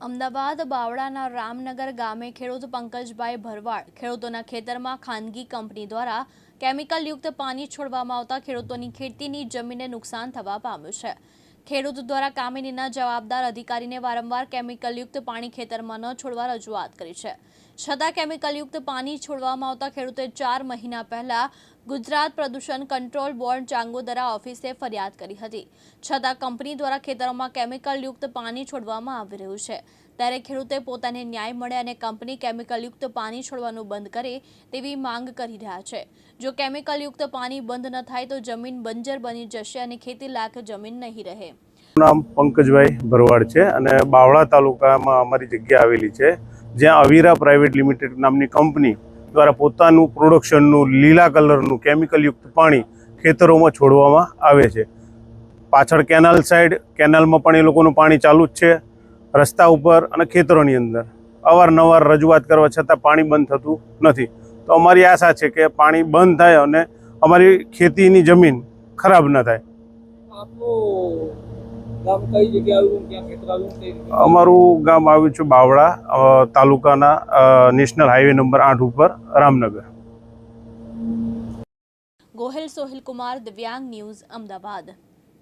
અમદાવાદ, બાવળાના રામનગર ગામે ખેડૂત પંકજભાઈ ભરવાડ ખેડૂતોના ખેતરમાં ખાનગી કંપની દ્વારા કેમિકલયુક્ત પાણી છોડવામાં આવતા ખેડૂતોની ખેતીની જમીનને નુકસાન થવા પામ્યું છે. ખેડૂત દ્વારા કામિનીના જવાબદાર અધિકારીને વારંવાર કેમિકલયુક્ત પાણી ખેતરમાં ન છોડવા રજૂઆત કરી છે. છતાં કેમિકલયુક્ત પાણી છોડવામાં આવતા ખેડૂતે ચાર મહિના પહેલા ગુજરાત પ્રદૂષણ કંટ્રોલ બોર્ડ ચાંગોદરા ઓફિસે ફરિયાદ કરી હતી. છતાં કંપની દ્વારા ખેતરોમાં કેમિકલયુક્ત પાણી છોડવામાં આવી રહ્યું છે. ત્યારે ખેડૂતે પોતાને ન્યાય મળે અને કંપની કેમિકલયુક્ત પાણી છોડવાનું બંધ કરે તેવી માંગ કરી રહ્યા છે. જો કેમિકલયુક્ત પાણી બંધ ન થાય તો જમીન બંજર બની જશે અને ખેતી લાયક જમીન નહીં રહે. નામ પંકજભાઈ ભરવાડ છે અને બાવળા તાલુકામાં અમારી જગ્યા આવેલી છે. જ્યાં અવીરા પ્રાઇવેટ લિમિટેડ નામની કંપની દ્વારા પોતાનું પ્રોડક્શનનું લીલા કલરનું કેમિકલયુક્ત પાણી ખેતરોમાં છોડવામાં આવે છે. પાછળ કેનાલ સાઈડ કેનાલમાં પણ એ લોકોનું પાણી ચાલુ જ છે. રસ્તા ઉપર અને ખેતરોની અંદર. અવારનવાર રજૂઆત કરવા છતાં પાણી બંધ થતું નથી. તો અમારી આશા છે કે પાણી બંધ થાય અને અમારી ખેતીની જમીન ખરાબ ન થાય. અમારું ગામ આવ્યું છે બાવળા અ, તાલુકાના નેશનલ હાઈવે નંબર આઠ ઉપર રામનગર. ગોહિલ સોહિલ કુમાર દિવ્યાંગ ન્યૂઝ અમદાવાદ.